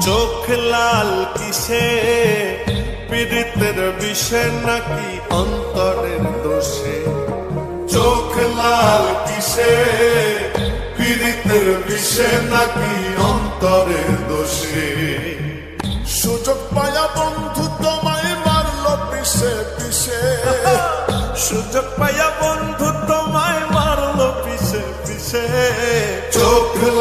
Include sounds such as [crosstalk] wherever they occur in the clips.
চোখ লাল কিসে? পীড়িতের বিষে নাকি অন্তরের দোষে? চোখ লাল কিসে? পীড়িতের বিষে নাকি অন্তরের দোষে? সুযোগ পায়া বন্ধু তোমায় মারলো পিছে পিছে [laughs] সুযোগ পায়া বন্ধু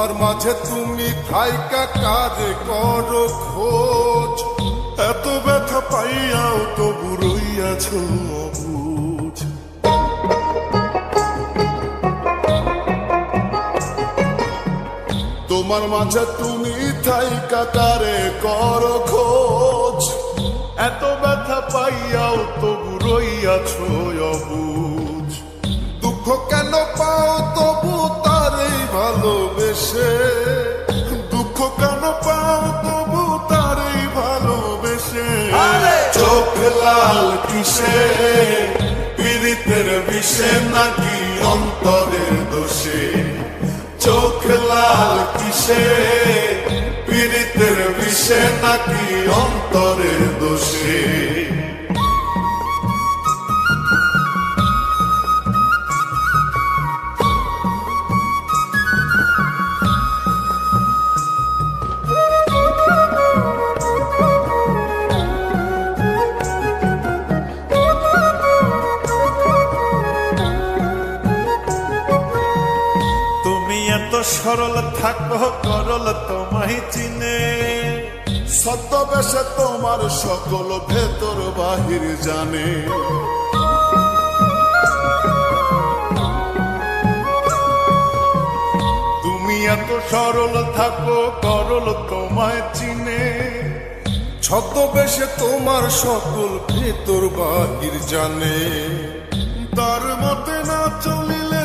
তোমার মাঝে তুমি থাইকা কাজে করো খোঁজ। এত ব্যথা পাইয়াও তো বুড়ইয়াছ বুঝ তোমার মাঝে তুমি থাইকা কারে করো খোঁজ। এত ব্যথা পাইয়াও তো বুড়ইয়াছ অবুঝ। দুঃখ কেন পাও তবু তারই ভালোবেসে। দুঃখ কেন পাও তবু তারই ভালোবেসে? চোখ লাল কিসে? পীড়িতের বিষে নাকি অন্তরের দোষে? চোখ লাল কিসে? পীড়িতের বিষে নাকি অন্তরের এত সরল থাকো করল তোমায় চিনে। ছদ্মবেশে তোমার সকল ভেতর বাহির জানে। তুমি এত সরল থাকো করল তোমায় চিনে। ছদ্মবেশে তোমার সকল ভেতর বাহির জানে। তার মতে না চলিলে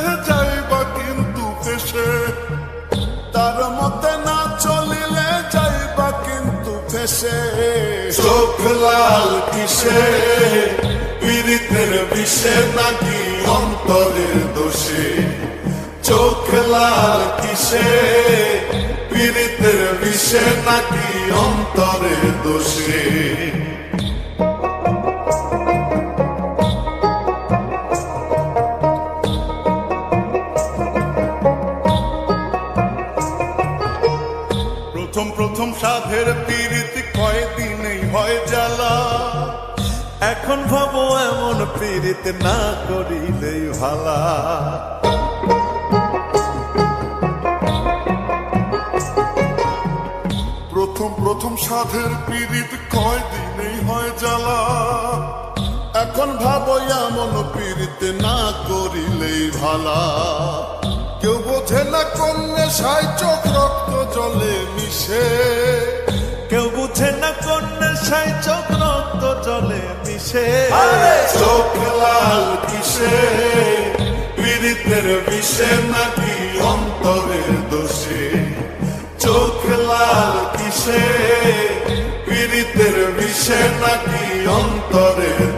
লাল কিসে? পীড়িতের বিষে নাকি অন্তরের দোষে? চোখ লাল কিসে? পীড়িতের বিষে নাকি অন্তরের দোষে? প্রথম প্রথম সাধের পীড়িত কয়দিনেই হয় জ্বালা। এখন ভাবো এমন পীড়িত না করিলেই ভালা। প্রথম প্রথম সাধের পীড়িত কয় দিনেই হয় জ্বালা। এখন ভাবো এমন পীড়িত না করিলেই ভালা। কেউ বোঝে না কন্যা সাই চোখ রক্ত জলে মিশে। কোন সাই চোখ রক্ত চলে মিশে। চোখ লাল কিসে? পীড়িতের বিষে নাকি অন্তরের দোষে? চোখ লাল কিসে? পীড়িতের বিষে নাকি অন্তরের